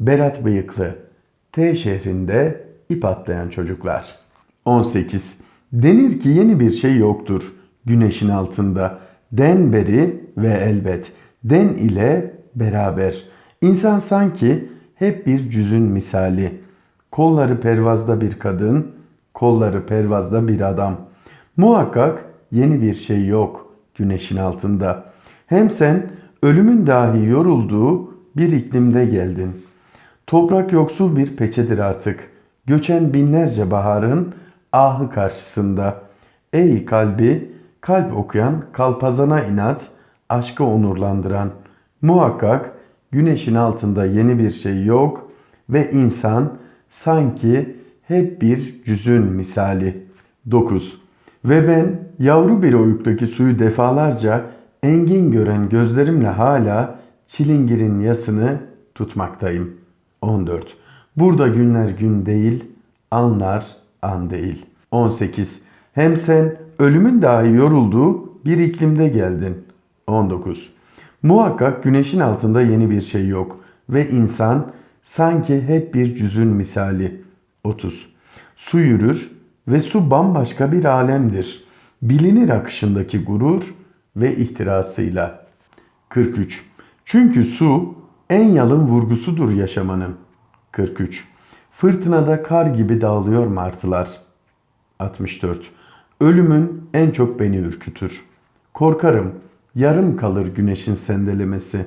Berat Bıyıklı, T şehrinde ip atlayan çocuklar. 18. Denir ki yeni bir şey yoktur güneşin altında. Den beri ve elbet. Den ile beraber. İnsan sanki hep bir cüzün misali. Kolları pervazda bir kadın, kolları pervazda bir adam. Muhakkak yeni bir şey yok güneşin altında. Hem sen ölümün dahi yorulduğu bir iklimde geldin. Toprak yoksul bir peçedir artık. Göçen binlerce baharın ahı karşısında. Ey kalbi, kalp okuyan, kalpazana inat, aşkı onurlandıran. Muhakkak güneşin altında yeni bir şey yok ve insan sanki hep bir cüzün misali. 9. Ve ben yavru bir oyuktaki suyu defalarca engin gören gözlerimle hala çilingirin yasını tutmaktayım. 14. Burada günler gün değil, anlar an değil. 18. Hem sen ölümün dahi yorulduğu bir iklimde geldin. 19. Muhakkak güneşin altında yeni bir şey yok ve insan sanki hep bir cüzün misali. 30. Su yürür ve su bambaşka bir alemdir. Bilinir akışındaki gurur ve ihtirasıyla. 43. Çünkü su en yalın vurgusudur yaşamanın. 43. Fırtınada kar gibi dağılıyor martılar. 64. Ölümün en çok beni ürkütür. Korkarım yarım kalır güneşin sendelemesi.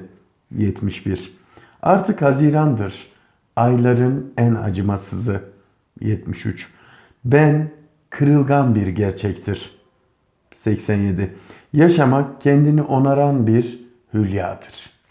71. Artık hazirandır. Ayların en acımasızı. 73. Ben kırılgan bir gerçektir. 87. Yaşamak kendini onaran bir hülyadır.